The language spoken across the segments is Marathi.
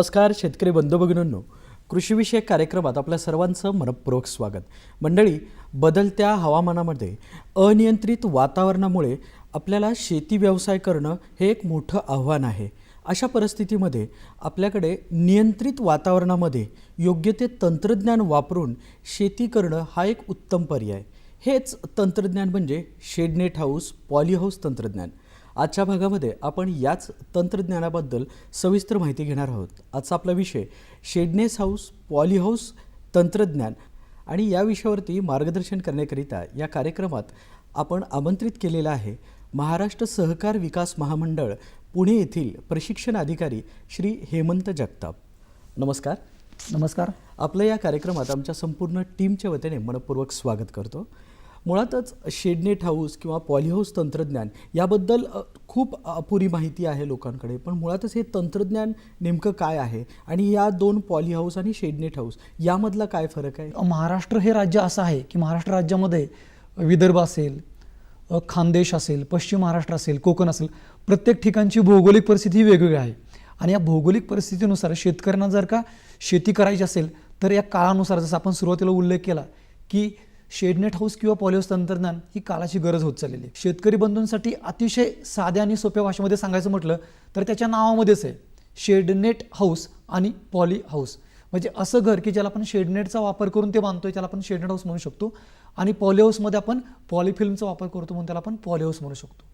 नमस्कार शेतकरी बंधू भगिनींनो कृषीविषयक कार्यक्रमात आपल्या सर्वांचं मनपूर्वक स्वागत. मंडळी बदलत्या हवामानामध्ये अनियंत्रित वातावरणामुळे आपल्याला शेती व्यवसाय करणं हे एक मोठं आव्हान आहे. अशा परिस्थितीमध्ये आपल्याकडे नियंत्रित वातावरणामध्ये योग्य ते तंत्रज्ञान वापरून शेती करणं हा एक उत्तम पर्याय. हेच तंत्रज्ञान म्हणजे शेडनेट हाऊस पॉली हाऊस तंत्रज्ञान. आजच्या भागामध्ये आपण याच तंत्रज्ञानाबद्दल सविस्तर माहिती घेणार आहोत. आजचा आपला विषय शेडनेस हाऊस पॉली हाऊस तंत्रज्ञान आणि या विषयावरती मार्गदर्शन करण्याकरिता या कार्यक्रमात आपण आमंत्रित केलेलं आहे महाराष्ट्र सहकार विकास महामंडळ पुणे येथील प्रशिक्षण अधिकारी श्री हेमंत जगताप. नमस्कार. नमस्कार. आपलं या कार्यक्रमात आमच्या संपूर्ण टीमच्या वतीने मनपूर्वक स्वागत करतो. मुळातच शेडनेट हाऊस किंवा पॉलीहाऊस तंत्रज्ञान याबद्दल खूप अपुरी माहिती आहे लोकांकडे. पण मुळातच हे तंत्रज्ञान नेमकं काय आहे? आणि या दोन पॉली हाऊस आणि शेडनेट हाऊस यामधला काय फरक आहे? महाराष्ट्र हे राज्य असं आहे की महाराष्ट्र राज्यामध्ये विदर्भ असेल खानदेश असेल पश्चिम महाराष्ट्र असेल कोकण असेल प्रत्येक ठिकाणची भौगोलिक परिस्थिती वेगवेगळी आहे. आणि या भौगोलिक परिस्थितीनुसार शेतकऱ्यांना जर का शेती करायची असेल तर या काळानुसार जसं आपण सुरुवातीला उल्लेख केला की शेडनेट हाऊस किंवा पॉलिहाऊस तंत्रज्ञान ही काळाची गरज होत चाललेली आहे. शेतकरी बंधूंसाठी अतिशय साध्या आणि सोप्या भाषेमध्ये सांगायचं म्हटलं तर त्याच्या नावामध्येच आहे शेडनेट हाऊस आणि पॉली हाऊस. म्हणजे असं घर की ज्याला आपण शेडनेटचा वापर करून ते बांधतोय त्याला आपण शेडनेट हाऊस म्हणू शकतो. आणि पॉली हाऊसमध्ये आपण पॉलिफिल्मचा वापर करतो म्हणून त्याला आपण पॉली हाऊस म्हणू शकतो.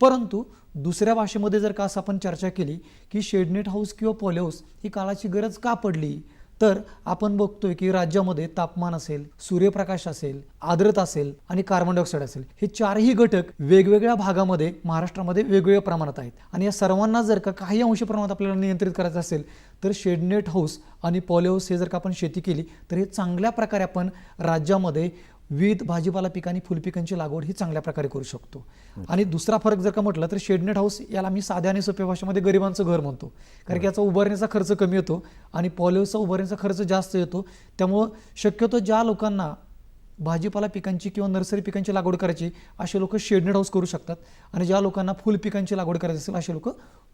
परंतु दुसऱ्या भाषेमध्ये जर का असं आपण चर्चा केली की शेडनेट हाऊस किंवा पॉलीहाऊस ही काळाची गरज का पडली? तर आपण बघतोय की राज्यामध्ये तापमान असेल सूर्यप्रकाश असेल आर्द्रता असेल आणि कार्बन डायऑक्साईड असेल. हे चारही घटक वेगवेगळ्या भागामध्ये महाराष्ट्रामध्ये वेगवेगळ्या प्रमाणात आहेत. आणि या सर्वांना जर का काही अंश प्रमाणात आपल्याला नियंत्रित करायचं असेल तर शेडनेट हाऊस आणि पॉली हाऊस हे जर का आपण शेती केली तर हे चांगल्या प्रकारे आपण राज्यामध्ये विविध भाजीपाला पिकांनी फुलपिकांची लागवड ही चांगल्या प्रकारे करू शकतो. आणि दुसरा फरक जर का म्हटलं तर शेडनेट हाऊस याला मी साध्या आणि सोप्या भाषेमध्ये गरिबांचं घर म्हणतो. कारण की याचा उभारण्याचा खर्च कमी येतो आणि पॉलिओचा उभारण्याचा खर्च जास्त येतो. त्यामुळं शक्यतो ज्या लोकांना भाजीपाला पिकांची किंवा नर्सरी पिकांची लागवड करायची असे लोक शेडनेट हाऊस करू शकतात. आणि ज्या लोकांना फुल पिकांची लागवड करायची असेल असे लोक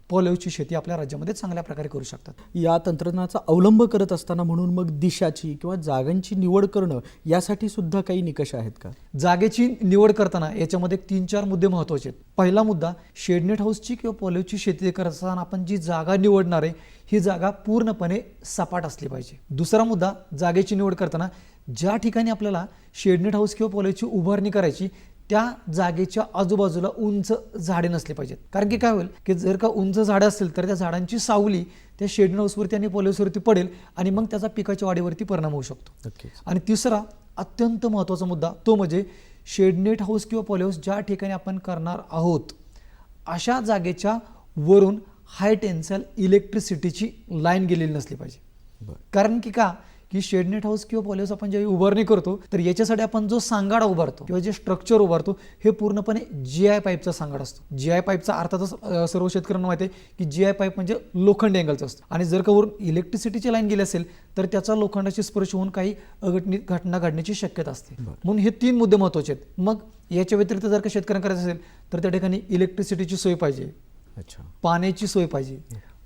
पॉलिओची शेती आपल्या राज्यामध्ये चांगल्या प्रकारे करू शकतात. या तंत्रज्ञानाचा अवलंब करत असताना म्हणून मग दिशाची किंवा जागांची निवड करणं यासाठी सुद्धा काही निकष आहेत का? जागेची निवड करताना याच्यामध्ये तीन चार मुद्दे महत्त्वाचे आहेत. पहिला मुद्दा शेडनेट हाऊसची किंवा पॉलिओची शेती करत असताना आपण जी जागा निवडणार आहे ही जागा पूर्णपणे सपाट असली पाहिजे. दुसरा मुद्दा जागेची निवड करताना ज्या ठिकाणी आपल्याला शेडनेट हाऊस किंवा पॉलिओची उभारणी करायची त्या जागेच्या आजूबाजूला उंच झाडे नसली पाहिजेत. कारण की काय होईल की जर का उंच झाडं असतील तर त्या झाडांची सावली त्या शेडनेट हाऊसवरती आणि पॉलिओसवरती पडेल आणि मग त्याचा पिकाच्या वाढीवरती परिणाम होऊ शकतो. आणि तिसरा अत्यंत महत्त्वाचा मुद्दा तो म्हणजे शेडनेट हाऊस किंवा पॉलिहाऊस ज्या ठिकाणी आपण करणार आहोत अशा जागेच्या वरून हाय टेन्सल इलेक्ट्रिसिटीची लाईन गेलेली नसली पाहिजे. कारण की का की शेडनेट हाऊस किंवा पॉलिहाऊस आपण ज्यावेळी उभारणी करतो तर याच्यासाठी आपण जो सांगाडा उभारतो किंवा जे स्ट्रक्चर उभारतो हे पूर्णपणे जी आय पाईपचा सांगाड असतो. जी आय पाईपचा अर्थातच सर्व शेतकऱ्यांना माहिती आहे की जी आय पाईप म्हणजे लोखंडी अँगलचं असतं. आणि जर का वरून इलेक्ट्रिसिटीची लाईन गेली असेल तर त्याचा लोखंडाची स्पर्श होऊन काही अघटनित घटना घडण्याची शक्यता असते. म्हणून हे तीन मुद्दे महत्त्वाचे आहेत. मग याच्या व्यतिरिक्त जर का शेतकऱ्यांना करायचं असेल तर त्या ठिकाणी इलेक्ट्रिसिटीची सोय पाहिजे. अच्छा. पाण्याची सोय पाहिजे.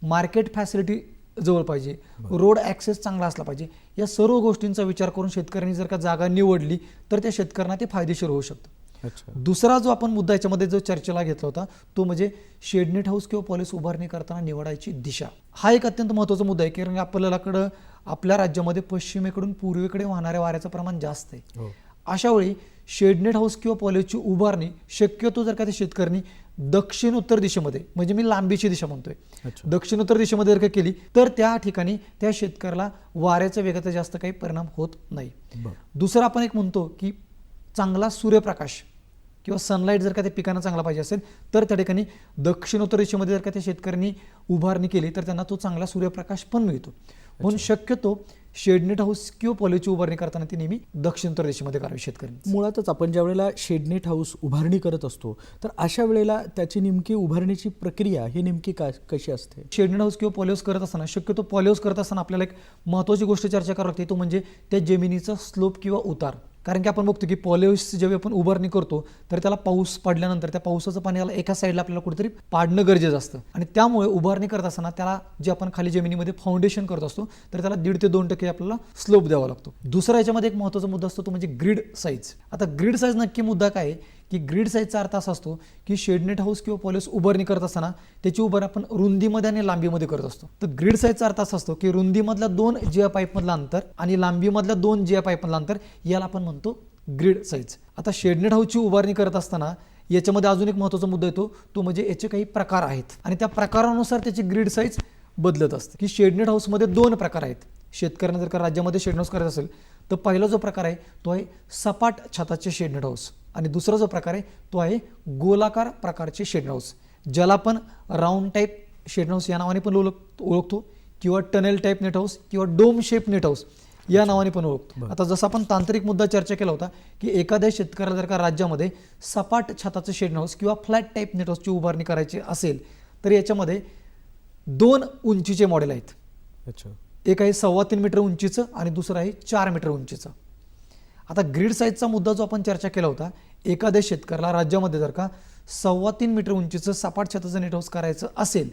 मार्केट फॅसिलिटी जवळ पाहिजे. रोड ॲक्सेस चांगला असला पाहिजे. या सर्व गोष्टींचा विचार करून शेतकऱ्यांनी जर का जागा निवडली तर त्या शेतकऱ्यांना ते फायदेशीर होऊ शकतं. दुसरा जो आपण मुद्दा याच्यामध्ये जो चर्चेला घेतला होता तो म्हणजे शेडनेट हाऊस किंवा पॉलिस उभारणी करताना निवडायची दिशा. हा एक अत्यंत महत्त्वाचा मुद्दा आहे कारण आपल्याकडं आपल्या राज्यामध्ये पश्चिमेकडून पूर्वेकडे वाहणाऱ्या वाऱ्याचं प्रमाण जास्त आहे. हो. अशा वेळी शेडनेट हाऊस किंवा पॉलिसची उभारणी शक्यतो जर का त्या शेतकऱ्यांनी दक्षिण उत्तर दिशेमध्ये म्हणजे मी लांबीची दिशा म्हणतोय. दक्षिण उत्तर दिशेमध्ये जर का केली तर त्या ठिकाणी त्या शेतकऱ्याला वाऱ्याच्या वेगाचा जास्त काही परिणाम होत नाही. दुसरं आपण एक म्हणतो की चांगला सूर्यप्रकाश किंवा सनलाईट जर का त्या पिकांना चांगला पाहिजे असेल तर त्या ठिकाणी दक्षिणोत्तर दिशेमध्ये जर का त्या शेतकऱ्यांनी उभारणी केली तर त्यांना तो चांगला सूर्यप्रकाश पण मिळतो. म्हणून शक्यतो शेडनेट हाऊस किंवा पॉलिची उभारणी करताना ती नेहमी दक्षिणोत्तर दिशेमध्ये करावी शेतकऱ्यांनी मुळातच आपण ज्या वेळेला शेडनेट हाऊस उभारणी करत असतो तर अशा वेळेला त्याची नेमकी उभारणीची प्रक्रिया ही नेमकी का कशी असते? शेडनेट हाऊस किंवा पॉलिओस करत असताना शक्यतो पॉलिओस करत असताना आपल्याला एक महत्त्वाची गोष्ट चर्चा करावी लागते तो म्हणजे त्या जमिनीचा स्लोप किंवा उतार. कारण की आपण बघतो की पॉलिहाऊस जेव्हा आपण उभारणी करतो तर त्याला पाऊस पडल्यानंतर त्या पावसाचं पाणी त्याला एका साईडला आपल्याला कुठेतरी पाडणं गरजेचं असतं. आणि त्यामुळे उभारणी करत असताना त्याला जे आपण खाली जमिनीमध्ये फाउंडेशन करत असतो तर त्याला दीड ते दोन टक्के आपल्याला स्लोप द्यावा लागतो. दुसरा याच्यामध्ये एक महत्त्वाचा मुद्दा असतो तो म्हणजे ग्रीड साईज आता ग्रीड साईज नक्की मुद्दा काय आहे? की ग्रीड साईजचा अर्थ असा असतो की शेडनेट हाऊस किंवा पॉलिस उभारणी करत असताना त्याची उभारणी आपण रुंदीमध्ये आणि लांबीमध्ये करत असतो. तर ग्रीड साईजचा अर्थ असा असतो की रुंदीमधल्या दोन जिया पाईपमधलं अंतर आणि लांबीमधल्या दोन जिया पाईपमधलं अंतर याला आपण म्हणतो ग्रीड साईज. आता शेडनेट हाऊसची उभारणी करत असताना याच्यामध्ये अजून एक महत्त्वाचा मुद्दा येतो तो म्हणजे याचे काही प्रकार आहेत. आणि त्या प्रकारानुसार त्याची ग्रीड साईज बदलत असते. की शेडनेट हाऊसमध्ये दोन प्रकार आहेत. शेतकऱ्यांना जर का राज्यामध्ये शेडनेट हाऊस करायचं असेल तर पहिला जो प्रकार आहे तो आहे सपाट छताचे शेडनेट हाऊस. आणि दुसरा जो प्रकार आहे तो आहे गोलाकार प्रकारचे शेड हाऊस ज्याला आपण राऊंड टाईप शेड हाऊस या नावाने पण ओळख ओळखतो किंवा टनेल टाईप नेट हाऊस किंवा डोम शेप नेट हाऊस या नावाने पण ओळखतो. आता जसं आपण तांत्रिक मुद्दा चर्चा केला होता की एखाद्या शेतकऱ्याला जर का राज्यामध्ये सपाट छताचं शेड हाऊस किंवा फ्लॅट टाईप नेट हाऊसची उभारणी करायची असेल तर याच्यामध्ये दोन उंचीचे मॉडेल आहेत. अच्छा. एक आहे सव्वा तीन मीटर उंचीचं आणि दुसरं आहे चार मीटर उंचीचं. आता ग्रीड साईजचा मुद्दा जो आपण चर्चा केला होता एखाद्या शेतकऱ्याला राज्यामध्ये जर का सव्वा तीन मीटर उंचीचं सपाट छताचं नेट हाऊस करायचं असेल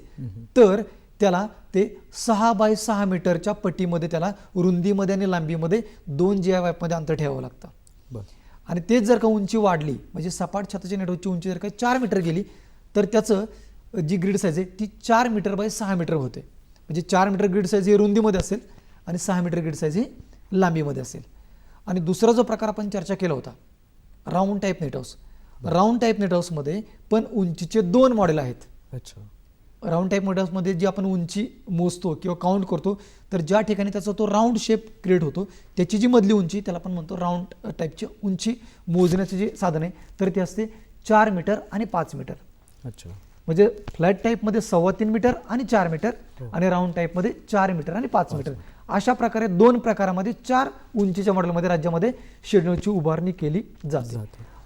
तर त्याला ते सहा बाय सहा मीटरच्या पट्टीमध्ये त्याला रुंदीमध्ये आणि लांबीमध्ये दोन जी आयमध्ये अंतर ठेवावं लागतं. आणि तेच जर का उंची वाढली म्हणजे सपाट छताच्या नेटवर्कची उंची जर का चार मीटर गेली तर त्याचं जी ग्रीड साईज आहे ती चार मीटर बाय सहा मीटर होते. म्हणजे चार मीटर ग्रीड साईज ही रुंदीमध्ये असेल आणि सहा मीटर ग्रीड साईज ही लांबीमध्ये असेल. आणि दुसरा जो प्रकार आपण चर्चा केला होता round type net house round type net हाऊसमध्ये पण उंचीचे दोन मॉडेल आहेत. अच्छा. राऊंड टाईप मॉडेल्समध्ये जी आपण उंची मोजतो किंवा काउंट करतो तर ज्या ठिकाणी त्याचा तो राऊंड शेप क्रिएट होतो त्याची जी मधली उंची त्याला आपण म्हणतो राऊंड टाईपची उंची मोजण्याचे जे साधन आहे तर ते असते चार मीटर आणि पाच मीटर. अच्छा. म्हणजे फ्लॅट टाईपमध्ये सव्वा तीन मीटर आणि चार मीटर आणि राऊंड टाईपमध्ये चार मीटर आणि पाच मीटर. अशा प्रकारे दोन प्रकारामध्ये चार उंचीच्या मॉडेलमध्ये राज्यामध्ये शेड्यूलची उभारणी केली जाते.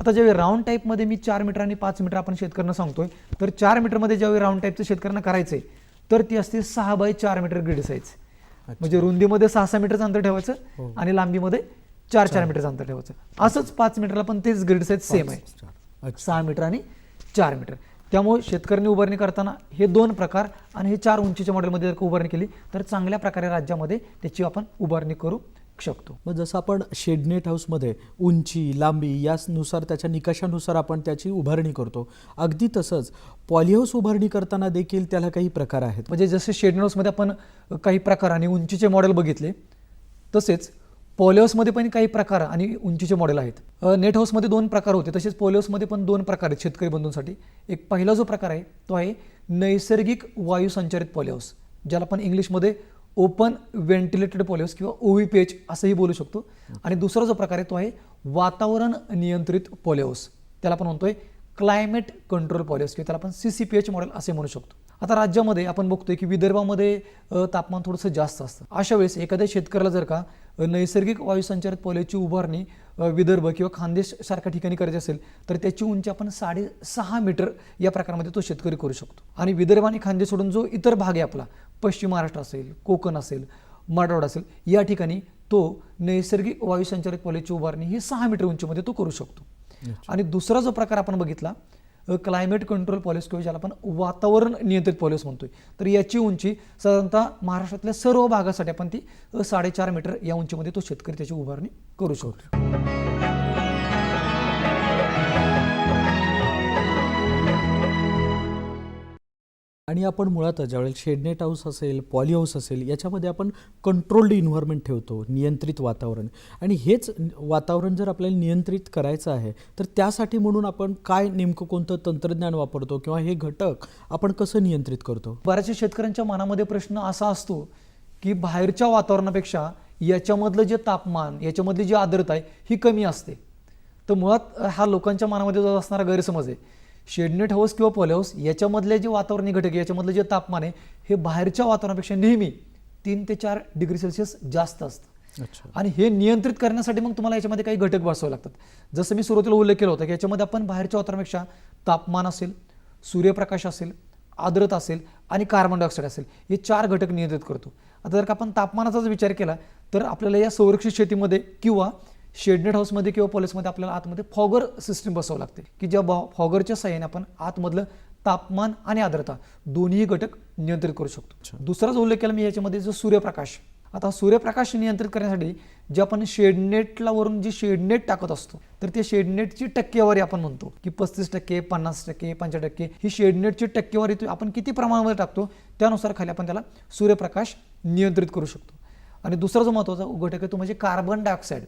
आता ज्यावेळी राऊंड टाईपमध्ये मी चार मीटर आणि पाच मीटर आपण शेतकऱ्यांना सांगतोय तर चार मीटरमध्ये ज्यावेळी राऊंड टाईपचं शेतकऱ्यांना करायचंय तर ती असते सहा बाय चार मीटर ग्रीड साईज म्हणजे रुंदीमध्ये सहा सहा मीटरचं अंतर ठेवायचं आणि लांबीमध्ये चार चार मीटरचं अंतर ठेवायचं. असंच पाच मीटरला पण तेच ग्रीड साईज सेम आहे. सहा मीटर आणि चार मीटर त्यामुळे शेतकऱ्यांनी उभारणी करताना हे दोन प्रकार आणि हे चार उंचीच्या मॉडेलमध्ये जर का उभारणी केली तर चांगल्या प्रकारे राज्यामध्ये त्याची आपण उभारणी करू शकतो. मग जसं आपण शेडनेट हाऊसमध्ये उंची लांबी यानुसार त्याच्या निकषानुसार आपण त्याची उभारणी करतो. अगदी तसंच पॉलिहाऊस उभारणी करताना देखील त्याला काही प्रकार आहेत. म्हणजे जसे शेड हाऊसमध्ये आपण काही प्रकार आणि उंचीचे मॉडेल बघितले तसेच पोलिओसमध्ये पण काही प्रकार आणि उंचीचे मॉडेल आहेत. नेट हाऊसमध्ये दोन प्रकार होते. तसेच पोलिओसमध्ये पण दोन प्रकार आहेत शेतकरी बंधूंसाठी. एक पहिला जो प्रकार आहे तो आहे नैसर्गिक वायू संचारित पॉलिहाऊस ज्याला आपण इंग्लिशमध्ये ओपन व्हेंटिलेटेड पॉलिओस किंवा ओव्ही पी एच असंही बोलू शकतो. आणि दुसरा जो प्रकार आहे तो आहे वातावरण नियंत्रित पॉलिओस. त्याला आपण म्हणतोय क्लायमेट कंट्रोल पॉलिओस किंवा त्याला आपण C C P H model असे म्हणू शकतो. आता राज्यामध्ये आपण बघतोय की विदर्भामध्ये तापमान थोडंसं जास्त असतं. अशा वेळेस एखाद्या शेतकऱ्याला जर का नैसर्गिक वायुसंचारित पॉलिसीची उभारणी विदर्भ किंवा खानदेश सारख्या ठिकाणी करायची असेल तर त्याची उंची आपण साडेसहा मीटर या प्रकारामध्ये तो शेतकरी करू शकतो. आणि विदर्भ आणि खानदेश सोडून जो इतर भाग आहे आपला पश्चिम महाराष्ट्र असेल कोकण असेल मराठवाडा असेल या ठिकाणी तो नैसर्गिक वायुसंचारित पॉलिसीची उभारणी ही सहा मीटर उंचीमध्ये तो करू शकतो. आणि दुसरा जो प्रकार आपण बघितला क्लायमेट कंट्रोल पॉलिसी किंवा ज्याला आपण वातावरण नियंत्रित पॉलिसी म्हणतोय. तर याची उंची साधारणतः महाराष्ट्रातल्या सर्व भागासाठी आपण ती साडेचार मीटर या उंचीमध्ये तो शेतकरी त्याची उभारणी करू शकतो. आणि आपण मुळातच ज्यावेळेला शेडनेट हाऊस असेल पॉली हाऊस असेल याच्यामध्ये आपण कंट्रोल्ड इन्व्हायरमेंट ठेवतो नियंत्रित वातावरण. आणि हेच वातावरण जर आपल्याला नियंत्रित करायचं आहे तर त्यासाठी म्हणून आपण काय नेमकं कोणतं तंत्रज्ञान वापरतो किंवा हे घटक आपण कसं नियंत्रित करतो? बऱ्याचशा शेतकऱ्यांच्या मनामध्ये प्रश्न असा असतो की बाहेरच्या वातावरणापेक्षा याच्यामधलं जे तापमान याच्यामधली जी आर्द्रता आहे ही कमी असते. तर मुळात हा लोकांच्या मनामध्ये जो असणारा गैरसमज आहे शेडनेट हाऊस किंवा पॉली हाऊस याच्यामधले जे वातावरणीय घटक आहे याच्यामधलं जे तापमान आहे हे बाहेरच्या वातावरणापेक्षा नेहमी तीन ते चार डिग्री सेल्सिअस जास्त असतं. अच्छा. आणि हे नियंत्रित करण्यासाठी मग तुम्हाला याच्यामध्ये काही घटक बसवावे लागतात. जसं मी सुरुवातीला उल्लेख केला होता की याच्यामध्ये आपण बाहेरच्या वातावरणापेक्षा तापमान असेल सूर्यप्रकाश असेल आर्द्रता असेल आणि कार्बन डायऑक्साईड असेल हे चार घटक नियंत्रित करतो. आता जर का आपण तापमानाचा जर विचार केला तर आपल्याला या संरक्षित शेतीमध्ये किंवा शेडनेट हाऊसमध्ये किंवा पॉलिसमध्ये आपल्याला आतमध्ये फॉगर सिस्टीम बसवावं लागते. की ज्या बॉ फॉगरच्या साह्याने आपण आतमधलं तापमान आणि आर्द्रता दोन्ही घटक नियंत्रित करू शकतो. दुसरा जो उल्लेख केला मी याच्यामध्ये जो सूर्यप्रकाश. आता सूर्यप्रकाश नियंत्रित करण्यासाठी जे आपण शेडनेटला वरून जी शेडनेट टाकत असतो तर ते शेडनेटची टक्केवारी आपण म्हणतो. की पस्तीस टक्के पन्नास टक्के पंचा टक्के ही शेडनेटची टक्केवारी आपण किती प्रमाणामध्ये टाकतो त्यानुसार खाली आपण त्याला सूर्यप्रकाश नियंत्रित करू शकतो. आणि दुसरा जो महत्त्वाचा घटक आहे तो म्हणजे कार्बन डायऑक्साईड.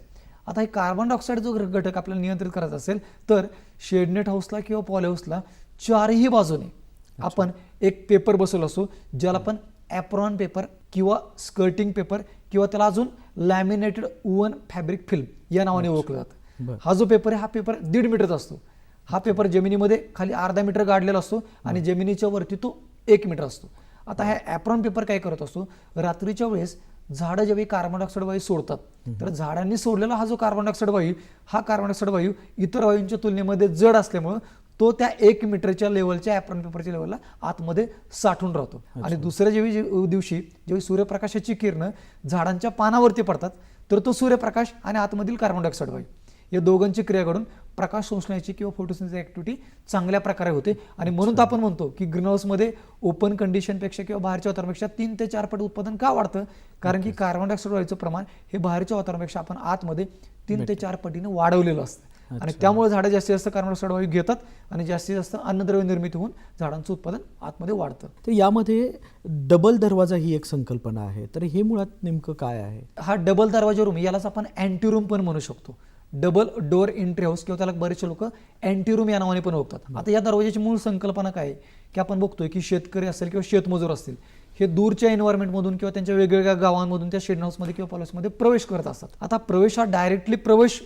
आता हे कार्बन डायऑक्साईड जो घटक आपल्याला नियंत्रित करायचा असेल तर शेडनेट हाऊसला किंवा पॉली हाऊसला चारही बाजूने आपण एक पेपर बसवला असतो ज्याला आपण ॲप्रॉन पेपर किंवा स्कर्टिंग पेपर किंवा त्याला अजून लॅमिनेटेड उवन फॅब्रिक फिल्म या नावाने ओळखलं जातं. हा जो पेपर आहे हा पेपर दीड मीटरचा असतो. हा पेपर जमिनीमध्ये खाली अर्धा मीटर गाडलेला असतो आणि जमिनीच्या वरती तो एक मीटर असतो. आता हा ॲप्रॉन पेपर काय करत असतो? रात्रीच्या वेळेस झाडं ज्यावेळी कार्बन डायऑक्साईड वायू सोडतात तर झाडांनी सोडलेला हा जो कार्बन डायऑक्साईड वायू हा कार्बन डायऑक्साईड वायू इतर वायूंच्या तुलनेमध्ये जड असल्यामुळं तो त्या एक मीटरच्या लेवलच्या ॲप्रॉन पेपरच्या लेवलला आतमध्ये साठून राहतो. आणि दुसऱ्या जेवी दिवशी जेव्हा सूर्यप्रकाशाची किरणं झाडांच्या पानावरती पडतात तर तो सूर्यप्रकाश आणि आतमधील कार्बन डायऑक्साईड वायू. या दोघांची क्रिया घडून प्रकाश शोषण्याची किंवा फोटोसिंथेसिस ॲक्टिव्हिटी चांगल्या प्रकारे होते. आणि म्हणून तर आपण म्हणतो की ग्रीन हाऊसमध्ये ओपन कंडिशनपेक्षा किंवा बाहेरच्या वातावरणापेक्षा तीन ते चार पट उत्पादन का वाढतं? कारण की कार्बन डायऑक्साईड वायूचं प्रमाण हे बाहेरच्या वातावरणापेक्षा आपण आतमध्ये तीन ते चार पटीने वाढवलेलं असतं. आणि त्यामुळे झाडं जास्तीत जास्त कार्बन डायऑक्साईड वायू घेतात आणि जास्तीत जास्त अन्नद्रव्य निर्मिती होऊन झाडांचं उत्पादन आतमध्ये वाढतं. तर यामध्ये डबल दरवाजा ही एक संकल्पना आहे. तर हे मुळात नेमकं काय आहे? हा डबल दरवाजा रूम यालाच आपण अँटी रूम पण म्हणू शकतो. डबल डोअर एंट्री हाऊस किंवा त्याला बरेचसे लोक अँटी रूम या नावाने पण ओळखतात. आता या दरवाजाची मूळ संकल्पना काय आहे? की आपण बघतोय की शेतकरी असेल किंवा शेतमजूर असतील हे दूरच्या एन्व्हायरमेंटमधून किंवा त्यांच्या वेगवेगळ्या गावांमधून त्या शेड हाऊसमध्ये किंवा पॉलिसमध्ये प्रवेश करत असतात. आता प्रवेश हा डायरेक्टली प्रवेश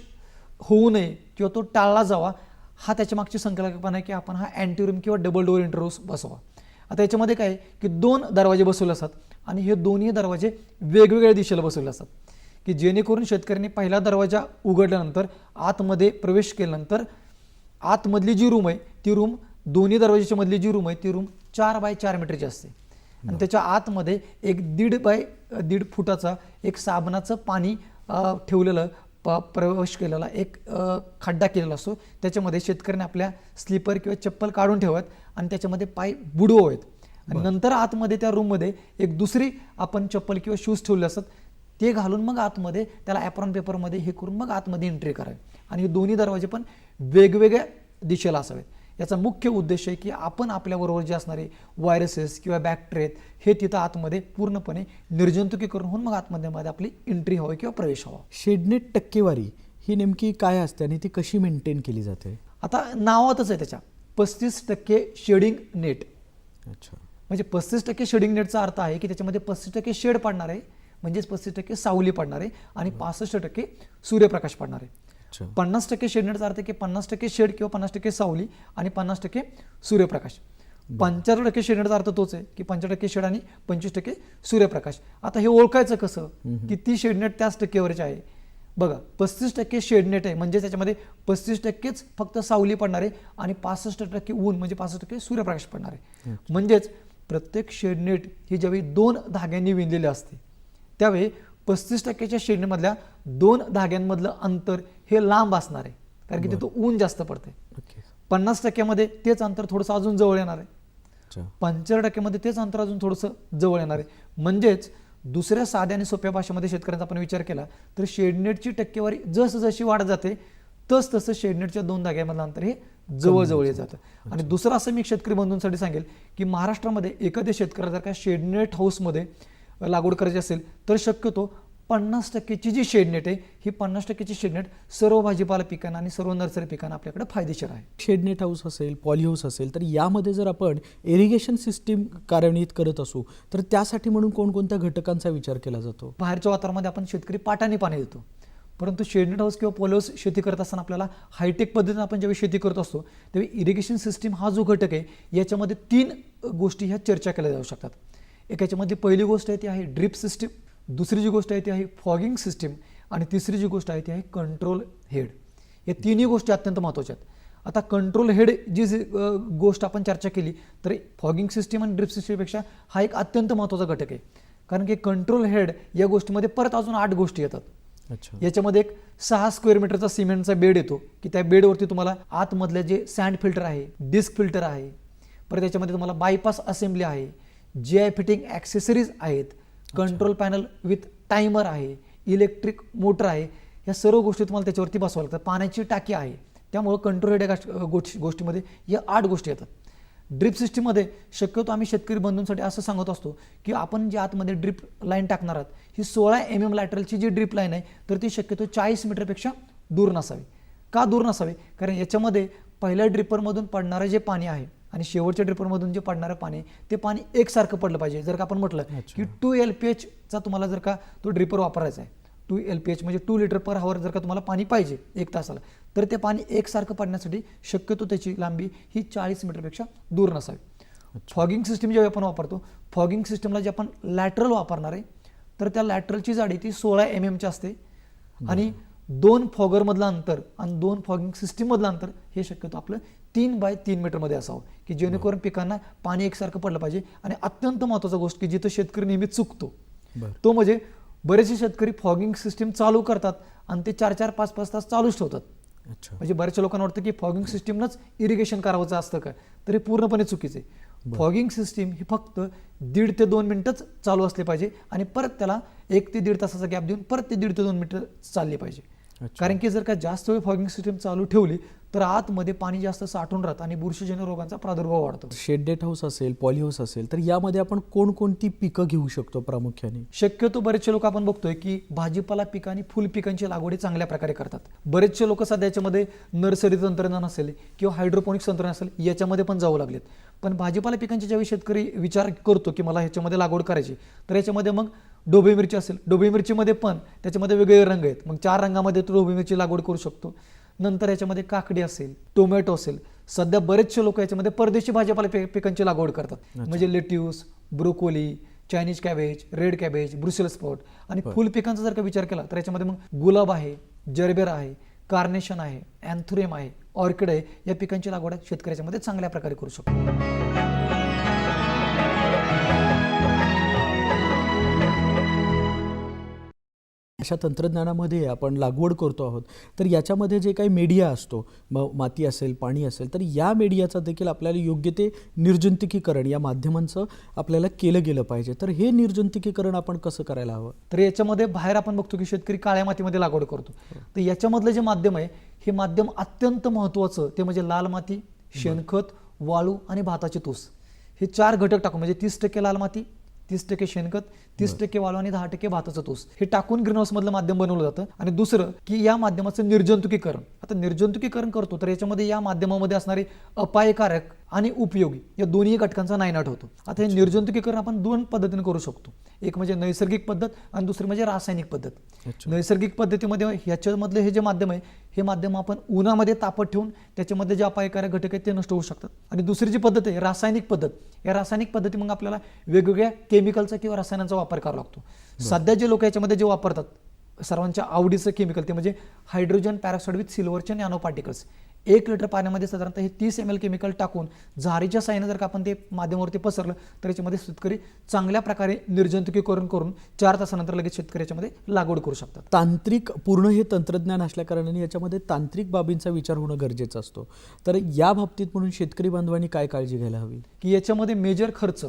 होऊ नये किंवा तो टाळला जावा हा त्याच्या मागची संकल्पना आहे की आपण हा अँटी रूम किंवा डबल डोअर एंट्री हाऊस बसवा. आता याच्यामध्ये काय आहे? की दोन दरवाजे बसवले असतात आणि हे दोन्ही दरवाजे वेगवेगळ्या दिशेला बसवले असतात. की जेणेकरून शेतकऱ्यांनी पहिला दरवाजा उघडल्यानंतर आतमध्ये प्रवेश केल्यानंतर आतमधली जी रूम आहे ती रूम दोन्ही दरवाजाच्या मधली जी रूम आहे ती रूम चार बाय चार मीटरची असते. आणि त्याच्या आतमध्ये एक दीड बाय दीड फुटाचा एक साबणाचं पाणी ठेवलेलं प प्रवेश केलेला एक खड्डा केलेला असतो. त्याच्यामध्ये शेतकऱ्याने आपल्या स्लीपर किंवा चप्पल काढून ठेवत आणि त्याच्यामध्ये पाय बुडवावेत. आणि नंतर आतमध्ये त्या रूममध्ये एक दुसरी आपण चप्पल किंवा शूज ठेवले असतात ते घालून मग आतमध्ये त्याला ॲप्रॉन पेपरमध्ये हे करून मग आतमध्ये एंट्री करावी. आणि हे दोन्ही दरवाजे पण वेगवेगळ्या दिशेला असावेत. याचा मुख्य उद्देश आहे की आपण आपल्याबरोबर जे असणारे व्हायरसेस किंवा बॅक्टेरिया हे तिथं आतमध्ये पूर्णपणे निर्जंतुकीकरण होऊन मग आतमध्ये मध्ये आपली एंट्री हवी किंवा प्रवेश हवा. शेडनेट टक्केवारी ही नेमकी काय असते आणि ती कशी मेंटेन केली जाते? आता नावातच आहे त्याच्या. पस्तीस टक्के शेडिंग नेट अच्छा. म्हणजे पस्तीस टक्के शेडिंग नेटचा अर्थ आहे की त्याच्यामध्ये पस्तीस टक्के शेड पडणार आहे म्हणजेच पस्तीस टक्के सावली पडणार आहे आणि पासष्ट टक्के सूर्यप्रकाश पडणार आहे. पन्नास टक्के शेड नेटचा अर्थ आहे की पन्नास टक्के शेड किंवा पन्नास टक्के सावली आणि पन्नास टक्के सूर्यप्रकाश. पंच्याहत्तर टक्के शेड नेटचा अर्थ तोच आहे की पंच्याहत्तर टक्के शेड आणि पंचवीस टक्के सूर्यप्रकाश. आता हे ओळखायचं कसं? की ती शेडनेट त्याच टक्केवरची आहे? बघा पस्तीस टक्के शेडनेट आहे म्हणजे त्याच्यामध्ये पस्तीस टक्केच फक्त सावली पडणार आहे आणि पासष्ट टक्के ऊन म्हणजे पासष्ट टक्के सूर्यप्रकाश पडणार आहे. म्हणजेच प्रत्येक शेडनेट ही ज्यावेळी दोन धाग्यांनी विणलेली असते त्यावेळी पस्तीस टक्क्याच्या शेडनेटमधल्या दोन धाग्यांमधलं अंतर हे लांब असणार आहे. कारण की तिथं ऊन जास्त पडते पन्नास टक्क्यामध्ये तेच अंतर थोडंसं अजून जवळ येणार आहे. पंच्याहत्तर टक्क्यामध्ये तेच अंतर अजून थोडंसं जवळ येणार आहे. म्हणजेच दुसऱ्या साध्या आणि सोप्या भाषेमध्ये शेतकऱ्यांचा आपण विचार केला तर शेडनेटची टक्केवारी जसं जशी वाढत जाते तस तसं शेडनेटच्या दोन धाग्यामधलं अंतर हे जवळ जवळ येत जातं. आणि दुसरं असं मी शेतकरी बंधूंसाठी सांगेल की महाराष्ट्रामध्ये एखाद्या शेतकऱ्याला जर का शेडनेट हाऊसमध्ये लागवड करायची असेल तर शक्यतो पन्नास टक्केची जी शेडनेट आहे ही पन्नास टक्केची शेडनेट सर्व भाजीपाला पिकांना आणि सर्व नर्सरी पिकांना आपल्याकडे फायदेशीर आहे. शेडनेट हाऊस असेल पॉली हाऊस असेल तर यामध्ये जर आपण इरिगेशन सिस्टीम कार्यान्वित करत असू तर त्यासाठी म्हणून कोणकोणत्या घटकांचा विचार केला जातो? बाहेरच्या वातावरणामध्ये आपण शेतकरी पाटाने पाणी देतो. परंतु शेडनेट हाऊस किंवा पोलोस शेती करत असताना आपल्याला हायटेक पद्धतीने आपण ज्यावेळी शेती करत असतो त्यावेळी इरिगेशन सिस्टीम हा जो घटक आहे याच्यामध्ये तीन गोष्टी ह्या चर्चा केल्या जाऊ शकतात. एक याच्यामध्ये पहिली गोष्ट आहे ती आहे ड्रिप सिस्टीम. दुसरी जी गोष्ट आहे ती आहे फॉगिंग सिस्टीम. आणि तिसरी जी गोष्ट आहे ती आहे कंट्रोल हेड. या तिन्ही गोष्टी अत्यंत महत्त्वाच्या आहेत. आता कंट्रोल हेड जी गोष्ट आपण चर्चा केली तर फॉगिंग सिस्टीम आणि ड्रिप सिस्टीमपेक्षा हा एक अत्यंत महत्त्वाचा घटक आहे. कारण की कंट्रोल हेड या गोष्टीमध्ये परत अजून आठ गोष्टी येतात. अच्छा. याच्यामध्ये एक सहा स्क्वेअर मीटरचा सिमेंटचा बेड येतो की त्या बेडवरती तुम्हाला आतमधले जे सँड फिल्टर आहे डिस्क फिल्टर आहे परत याच्यामध्ये तुम्हाला बायपास असेंब्ली आहे जी आय फिटिंग ॲक्सेसरीज आहेत कंट्रोल पॅनल विथ टायमर आहे इलेक्ट्रिक मोटर आहे या सर्व गोष्टी तुम्हाला त्याच्यावरती बसवाव्या लागतात पाण्याची टाकी आहे. त्यामुळं कंट्रोल या गोष्टी गोष्टीमध्ये या आठ गोष्टी येतात. ड्रिप सिस्टीममध्ये शक्यतो आम्ही शेतकरी बंधूंसाठी असं सांगत असतो की आपण जे आतमध्ये ड्रिप लाईन टाकणार आहात ही सोळा एम एम लॅटरलची जी ड्रिप लाईन आहे तर ती शक्यतो चाळीस मीटरपेक्षा दूर नसावी. का दूर नसावी? कारण याच्यामध्ये पहिल्या ड्रिपरमधून पडणारं जे पाणी आहे आणि शेवटच्या ड्रिपरमधून जे पडणारं पाणी ते पाणी एकसारखं पडलं पाहिजे. जर का आपण म्हटलं. की टू एल पी एचचा तुम्हाला जर का तो ड्रिपर वापरायचा आहे टू एल पी एच म्हणजे टू लिटर पर हवर जर का तुम्हाला पाणी पाहिजे एक तासाला तर ते पाणी एकसारखं पडण्यासाठी शक्यतो त्याची लांबी ही चाळीस मीटरपेक्षा दूर नसावी. फॉगिंग सिस्टीम जेव्हा आपण वापरतो फॉगिंग सिस्टमला जे आपण लॅटरल वापरणार आहे तर त्या लॅटरलची जाडी ती सोळा एम एमची असते. आणि दोन फॉगरमधलं अंतर आणि दोन फॉगिंग सिस्टीममधलं अंतर हे शक्यतो आपलं तीन बाय तीन मीटरमध्ये असावं की जेणेकरून पिकांना पाणी एकसारखं पडलं पाहिजे आणि अत्यंत महत्त्वाचा गोष्ट की जिथं शेतकरी नेहमी चुकतो. तो म्हणजे बरेचसे शेतकरी फॉगिंग सिस्टीम चालू करतात आणि ते चार चार पाच पाच तास चालूच ठेवतात. अच्छा. म्हणजे बऱ्याचशा लोकांना वाटतं की फॉगिंग सिस्टीमनंच इरिगेशन करावंचं असतं काय तर हे पूर्णपणे चुकीचं आहे. फॉगिंग सिस्टीम ही फक्त दीड ते दोन मिनिटच चालू असले पाहिजे आणि परत त्याला एक ते दीड तासाचा गॅप देऊन परत ते दीड ते दोन मिनिटं चालली पाहिजे. कारण की जर का जास्त वेळ फॉगिंग सिस्टीम चालू ठेवली तर आतमध्ये पाणी जास्त साठून राहतं आणि बुरशीजन्य रोगांचा प्रादुर्भाव वाढतो. शेडेड हाऊस असेल पॉली हाऊस असेल तर यामध्ये आपण कोणकोणती पिकं घेऊ शकतो प्रामुख्याने? शक्यतो बरेचसे लोक आपण बघतोय की भाजीपाला पिकं आणि फुल पिकांची लागवडी चांगल्या प्रकारे करतात. बरेचसे लोक सध्या याच्यामध्ये नर्सरी तंत्रज्ञान असेल किंवा हायड्रोपोनिक्स तंत्रज्ञान असेल याच्यामध्ये पण जाऊ लागलेत. पण भाजीपाला पिकांची ज्यावेळी शेतकरी विचार करतो की मला ह्याच्यामध्ये लागवड करायची तर याच्यामध्ये मग डोबी मिरची असेल. डोबी मिरचीमध्ये पण त्याच्यामध्ये वेगवेगळे रंग आहेत. मग चार रंगामध्ये तो डोबी मिरची लागवड करू शकतो. नंतर याच्यामध्ये काकडी असेल टोमॅटो असेल. सध्या बरेचसे लोक याच्यामध्ये परदेशी भाजीपाला पिकांची लागवड करतात. म्हणजे lettuce broccoli Chinese cabbage red cabbage brussels sprout आणि फुल पिकांचा जर का विचार केला तर याच्यामध्ये मग गुलाब आहे जरबेरा आहे कार्नेशन आहे अँथुरियम आहे. ऑर्किड आहे या पिकांची लागवड शेतकऱ्याच्यामध्ये चांगल्या प्रकारे करू शकतो. अशा तंत्रज्ञानामध्ये आपण लागवड करतो आहोत. तर याच्यामध्ये जे काही मीडिया असतो मग माती असेल पाणी असेल तर या मीडियाचं देखील आपल्याला योग्य ते निर्जंतुकीकरण या माध्यमांचं आपल्याला केलं गेलं पाहिजे. तर हे निर्जंतुकीकरण आपण कसं करायला हवं? तर याच्यामध्ये बाहेर आपण बघतो की शेतकरी काळ्या मातीमध्ये लागवड करतो. तर याच्यामधलं जे माध्यम आहे हे माध्यम अत्यंत महत्त्वाचं ते म्हणजे लाल माती शेणखत वाळू आणि भाताची तूस. हे चार घटक टाकून म्हणजे तीस टक्के लाल माती तीस टक्के शेणखत तीस टक्के वाळू आणि दहा टक्के भाताचं तूस. हे टाकून ग्रीनहाऊस मधलं माध्यम बनवलं जातं. आणि दुसरं की या माध्यमाचं निर्जंतुकीकरण. आता निर्जंतुकीकरण करतो तर याच्यामध्ये या माध्यमामध्ये असणारे अपायकारक आणि उपयोगी या दोन्ही घटकांचा नायनाट होतो. आता हे निर्जंतुकीकरण आपण दोन पद्धतीने करू शकतो. एक म्हणजे नैसर्गिक पद्धत आणि दुसरी म्हणजे रासायनिक पद्धत. नैसर्गिक पद्धतीमध्ये ह्याच्यामधलं हे जे माध्यम आहे हे माध्यम आपण उन्हामध्ये तापत ठेवून त्याच्यामध्ये जे अपायकारक घटक आहेत ते नष्ट होऊ शकतात. आणि दुसरी जी पद्धत आहे रासायनिक पद्धत या रासायनिक पद्धती मग आपल्याला वेगवेगळ्या केमिकलचा किंवा रसायनांचा वापर करावा लागतो. सध्या जे लोक याच्यामध्ये जे वापरतात सर्वांच्या आवडीचं केमिकल ते म्हणजे हायड्रोजन पॅराक्साईड विथ सिल्वरचे नॅनो पार्टिकल्स एक लिटर पाण्यामध्ये साधारणतः हे तीस एम एल केमिकल टाकून झारीच्या साह्याने जर का आपण ते माध्यमावरती पसरलं तर याच्यामध्ये शेतकरी चांगल्या प्रकारे निर्जंतुकीकरण करून चार तासानंतर लगेच शेतकरी याच्यामध्ये लागवड करू शकतात. तांत्रिक पूर्ण हे तंत्रज्ञान असल्या कारणाने याच्यामध्ये तांत्रिक बाबींचा विचार होणं गरजेचं असतो. तर या बाबतीत म्हणून शेतकरी बांधवांनी काय काळजी घ्यायला हवी? की याच्यामध्ये मेजर खर्च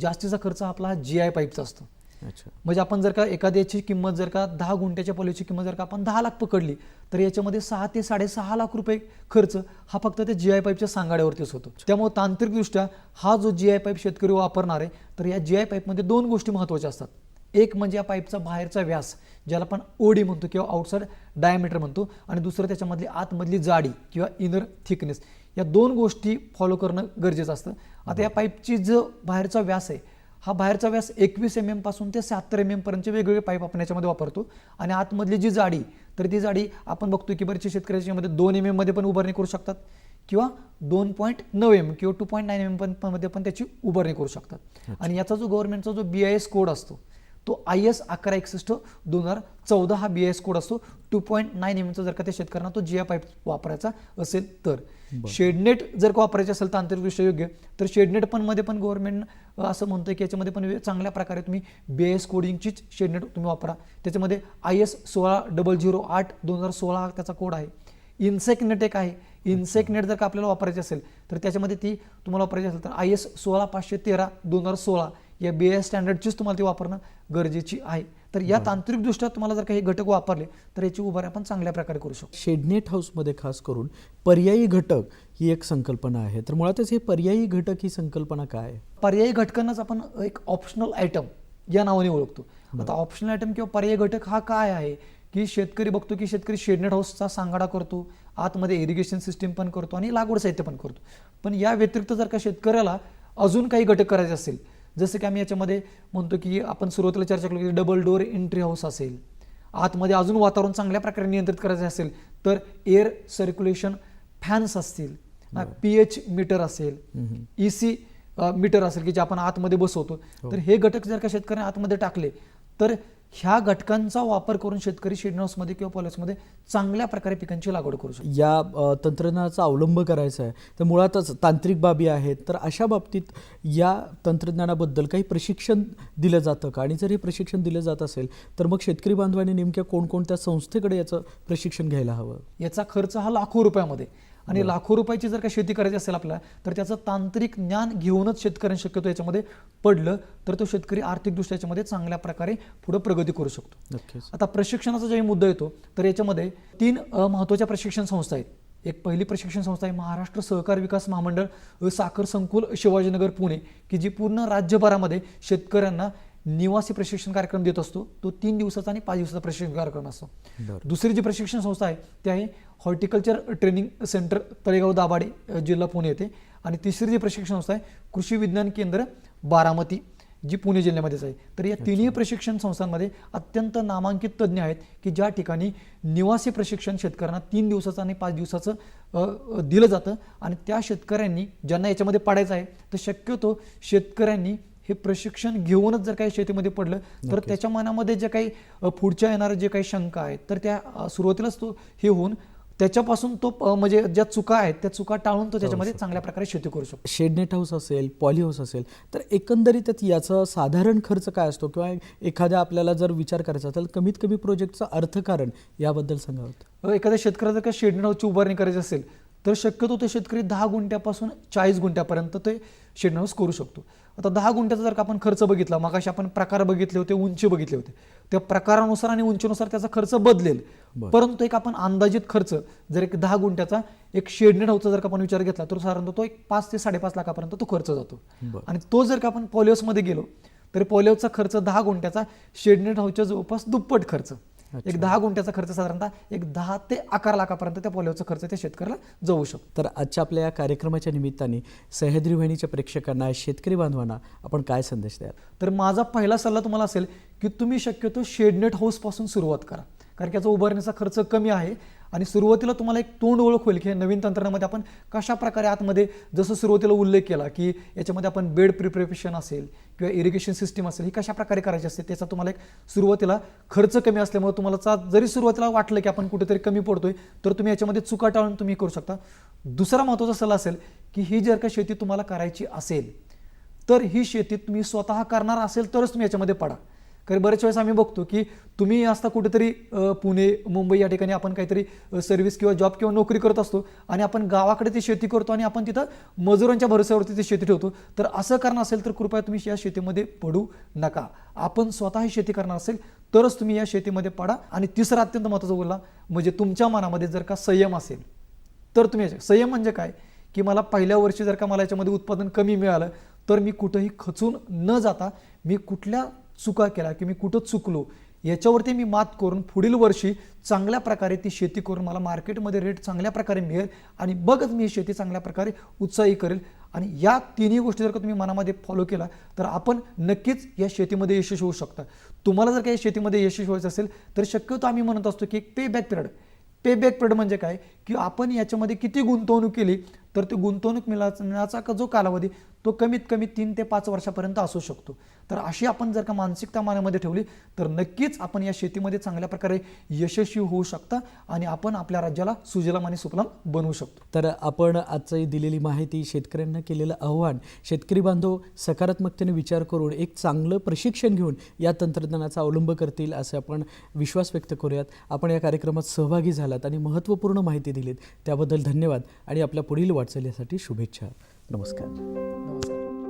जास्तीचा खर्च आपला हा जी आय पाईपचा असतो. म्हणजे आपण जर का एखाद्याची किंमत जर का दहा गुंठ्याच्या पॉलिसीची किंमत जर का आपण दहा लाख पकडली तर याच्यामध्ये सहा ते साडेसहा लाख रुपये खर्च हा फक्त त्या जी आय पाईपच्या सांगाड्यावरतीच होतो. त्यामुळे तांत्रिकदृष्ट्या हा जो जी आय पाईप शेतकरी वापरणार आहे तर या जी आय पाईपमध्ये दोन गोष्टी महत्त्वाच्या असतात. एक म्हणजे या पाईपचा बाहेरचा व्यास ज्याला आपण ओडी म्हणतो किंवा आउटसाईड डायमीटर म्हणतो आणि दुसरं त्याच्यामधली आतमधली जाडी किंवा इनर थिकनेस या दोन गोष्टी फॉलो करणं गरजेचं असतं. आता या पाईपची जो बाहेरचा व्यास आहे हा बाहेरचा व्यास एकवीस एमपासून ते शहात्तर एम पर्यंतचे वेगवेगळे पाईप आपण याच्यामध्ये वापरतो. आणि आतमधली जी जाडी तर ती जाडी आपण बघतो की बरेचसे शेतकरी याच्यामध्ये दोन एममध्ये पण उभारणी करू शकतात किंवा दोन पॉईंट नऊ एम किंवा टू पॉईंट नाईन एम पण मध्ये पण त्याची उभारणी करू शकतात. आणि याचा जो गव्हर्नमेंटचा जो बी आय एस कोड असतो तो आय एस अकरा एकसष्ट दोन हजार चौदा हा बी एस कोड असतो. टू पॉईंट नाईन एम एमचा जर का त्या शेतकऱ्यांना तो जिया पाईप वापरायचा असेल तर. शेडनेट जर का वापरायचे असेल तांत्रिकदृष्ट्या योग्य. तर शेडनेट पण मध्ये पण गव्हर्नमेंट असं म्हणतं की याच्यामध्ये पण चांगल्या प्रकारे तुम्ही बी एस कोडिंगचीच शेडनेट तुम्ही वापरा. त्याच्यामध्ये आय एस सोळा डबल झिरो आठ दोन हजार सोळा हा त्याचा कोड आहे. इन्सेक नेट एक आहे. इन्सेक नेट जर का आपल्याला वापरायची असेल तर त्याच्यामध्ये ती तुम्हाला वापरायची असेल तर आय एस सोळा पाचशे तेरा दोन हजार सोळा या बी एस स्टँडर्डचीच तुम्हाला ती वापरणं गरजेची आहे. तर या तांत्रिकदृष्ट्या तुम्हाला जर काही घटक वापरले तर याची उभारी आपण चांगल्या प्रकारे करू शकतो. शेडनेट हाऊसमध्ये खास करून पर्यायी घटक ही एक संकल्पना आहे. तर मुळातच हे पर्यायी घटक ही संकल्पना काय आहे? पर्यायी घटकांनाच आपण एक ऑप्शनल आयटम या नावाने ओळखतो. आता ऑप्शनल आयटम किंवा पर्यायी घटक हा काय आहे? की शेतकरी बघतो की शेतकरी शेडनेट हाऊसचा सांगाडा करतो आतमध्ये इरिगेशन सिस्टीम पण करतो आणि लागवड साहित्य पण करतो. पण या व्यतिरिक्त जर का शेतकऱ्याला अजून काही घटक करायचे असेल जसं की आम्ही याच्यामध्ये म्हणतो की आपण सुरुवातीला चर्चा केली की डबल डोअर एंट्री हाऊस असेल. आतमध्ये अजून वातावरण चांगल्या प्रकारे नियंत्रित करायचे असेल तर एअर सर्क्युलेशन फॅन्स असतील पी एच मीटर असेल ई सी मीटर असेल की जे आपण आतमध्ये बसवतो. तर हे घटक जर का शेतकऱ्यांनी आतमध्ये टाकले तर ह्या घटकांचा वापर करून शेतकरी शेड हाऊसमध्ये किंवा पॉलिसमध्ये चांगल्या प्रकारे पिकांची लागवड करू शकतो. या तंत्रज्ञानाचा अवलंब करायचा आहे तर मुळातच तांत्रिक बाबी आहेत. तर अशा बाबतीत या तंत्रज्ञानाबद्दल काही प्रशिक्षण दिलं जातं का? आणि जर हे प्रशिक्षण दिलं जात असेल तर मग शेतकरी बांधवांनी नेमक्या कोणकोणत्या संस्थेकडे याचं प्रशिक्षण घ्यायला हवं? याचा खर्च हा लाखो रुपयामध्ये. आणि लाखो रुपयाची जर का शेती करायची असेल आपल्याला तर त्याचं तांत्रिक ज्ञान घेऊनच शेतकऱ्यांनी शक्यतो याच्यामध्ये पडलं तर तो शेतकरी आर्थिकदृष्ट्या याच्यामध्ये चांगल्या प्रकारे पुढे प्रगती करू शकतो. आता प्रशिक्षणाचा जेव्हा मुद्दा येतो तर याच्यामध्ये तीन महत्त्वाच्या प्रशिक्षण संस्था आहेत. एक पहिली प्रशिक्षण संस्था आहे महाराष्ट्र सहकार विकास महामंडळ साखर संकुल शिवाजीनगर पुणे की जी पूर्ण राज्यभरामध्ये शेतकऱ्यांना निवासी प्रशिक्षण कार्यक्रम देत असतो. तो तीन दिवसाचा आणि पाच दिवसाचा प्रशिक्षण कार्यक्रम असतो. दुसरी जी प्रशिक्षण संस्था आहे ती आहे horticulture training centre Talegaon Dabhade जिल्हा पुणे येथे. आणि तिसरी जी प्रशिक्षण संस्था आहे कृषी विज्ञान केंद्र बारामती जी पुणे जिल्ह्यामध्येच आहे. तर या तिन्ही प्रशिक्षण संस्थांमध्ये अत्यंत नामांकित तज्ज्ञ आहेत की ज्या ठिकाणी निवासी प्रशिक्षण शेतकऱ्यांना तीन दिवसाचं आणि पाच दिवसाचं दिलं जातं. आणि त्या शेतकऱ्यांनी ज्यांना याच्यामध्ये पडायचं आहे तर शक्यतो शेतकऱ्यांनी हे प्रशिक्षण घेऊनच जर काही शेतीमध्ये पडलं तर त्याच्या मनामध्ये जे काही पुढच्या येणाऱ्या जे काही शंका आहेत तर त्या सुरुवातीलाच तो हे होऊन त्याच्यापासून तो म्हणजे ज्या चुका आहेत त्या चुका टाळून तो त्याच्यामध्ये चांगल्या प्रकारे शेती करू शकतो. शेडनेट हाऊस असेल पॉली हाऊस असेल तर एकंदरीतच याचा साधारण खर्च काय असतो? किंवा एखाद्या आपल्याला जर विचार करायचा असेल कमीत कमी प्रोजेक्टचं अर्थकारण याबद्दल सांगावं एखाद्या शेतकऱ्याला जर का शेडनेट हाऊसची उभारणी करायची असेल तर शक्यतो ते शेतकरी दहा गुंठ्यापासून चाळीस गुंठ्यापर्यंत ते शेडनेट हाऊस करू शकतो. आता दहा गुंठ्याचा जर का आपण खर्च बघितला मगाशी आपण प्रकार बघितले होते उंची बघितले होते त्या प्रकारानुसार आणि उंचीनुसार त्याचा खर्च बदलेल. परंतु एक आपण अंदाजित खर्च जर एक दहा गुंठ्याचा एक शेडनेट हाऊसचा जर का आपण विचार घेतला तर साधारणतः तो एक पाच ते साडेपाच लाखापर्यंत तो खर्च जातो. आणि तो जर का आपण पॉलिओसमध्ये गेलो तर पॉलिओचा खर्च दहा गुंठ्याचा शेडनेट हाऊसच्या जवळपास दुप्पट खर्च. एक दहा गुंठ्याचा खर्च साधारणतः एक दहा ते अकरा लाखापर्यंत त्या पॉलिओचा खर्च त्या शेतकऱ्याला जाऊ शकतो. तर आजच्या आपल्या या कार्यक्रमाच्या निमित्ताने सह्याद्री वाहिनीच्या प्रेक्षकांना शेतकरी बांधवांना आपण काय संदेश द्याल? तर माझा पहिला सल्ला तुम्हाला असेल की तुम्ही शक्यतो शेडनेट हाऊसपासून सुरुवात करा. कारण की याचा उभारण्याचा खर्च कमी आहे आणि सुरुवातीला तुम्हाला एक तोंड ओळख होईल की हे नवीन तंत्रज्ञानामध्ये आपण कशा प्रकारे आतमध्ये जसं सुरुवातीला उल्लेख केला की याच्यामध्ये आपण बेड प्रिपरेशन असेल किंवा इरिगेशन सिस्टीम असेल ही कशा प्रकारे करायची असते त्याचा तुम्हाला एक सुरुवातीला खर्च कमी असल्यामुळे तुम्हाला चा- जरी सुरुवातीला वाटलं की आपण कुठेतरी कमी पडतोय तर तुम्ही याच्यामध्ये चुका टाळून तुम्ही करू शकता. दुसरा महत्त्वाचा सल्ला असेल की ही जर का शेती तुम्हाला करायची असेल तर ही शेती तुम्ही स्वतः करणार असेल तरच तुम्ही याच्यामध्ये पडा. कारण बऱ्याच वेळेस आम्ही बघतो की तुम्ही असता कुठेतरी पुणे मुंबई या ठिकाणी आपण काहीतरी सर्व्हिस किंवा जॉब किंवा नोकरी करत असतो आणि आपण गावाकडे ती शेती करतो आणि आपण तिथं मजुरांच्या भरोस्यावरती ती शेती ठेवतो. तर असं करणं असेल तर कृपया तुम्ही या शेतीमध्ये पडू नका. आपण स्वतः शेती करणार असेल तरच तुम्ही या शेतीमध्ये पडा. आणि तिसरा अत्यंत महत्त्वाचा बोलला म्हणजे तुमच्या मनामध्ये जर का संयम असेल तर तुम्ही याच्या- संयम म्हणजे काय? की मला पहिल्या वर्षी जर का मला याच्यामध्ये उत्पादन कमी मिळालं तर मी कुठंही खचून न जाता मी कुठल्या चुका केला की मी कुठं चुकलो याच्यावरती मी मात करून पुढील वर्षी चांगल्या प्रकारे ती शेती करून मला मार्केटमध्ये रेट चांगल्या प्रकारे मिळेल आणि बघच मी शेती चांगल्या प्रकारे उत्साही करेल. आणि या तिन्ही गोष्टी जर का तुम्ही मनामध्ये फॉलो केला तर आपण नक्कीच या शेतीमध्ये यशस्वी होऊ शकता. तुम्हाला जर काही शेतीमध्ये यशस्वी व्हायचं असेल तर शक्यतो आम्ही म्हणत असतो की एक pay back period pay back period म्हणजे काय? की आपण याच्यामध्ये किती गुंतवणूक केली तर ते गुंतवणूक मिळाचा का जो कालावधी तो कमीत कमी तीन ते पाच वर्षापर्यंत असू शकतो. तर अशी आपण जर का मानसिकता मनामध्ये ठेवली तर नक्कीच आपण या शेतीमध्ये चांगल्या प्रकारे यशस्वी होऊ शकता आणि आपण आपल्या राज्याला सुजलाम आणि सुफलाम बनवू शकतो. तर आपण आजची दिलेली माहिती शेतकऱ्यांना केलेलं आव्हान शेतकरी बांधव सकारात्मकतेने विचार करून एक चांगलं प्रशिक्षण घेऊन या तंत्रज्ञानाचा अवलंब करतील असे आपण विश्वास व्यक्त करूयात. आपण या कार्यक्रमात सहभागी झालात आणि महत्त्वपूर्ण माहिती दिलीत. त्याबद्दल धन्यवाद आणि आपल्या पुढील वाटचालीसाठी शुभेच्छा. नमस्कार. नमस्कार.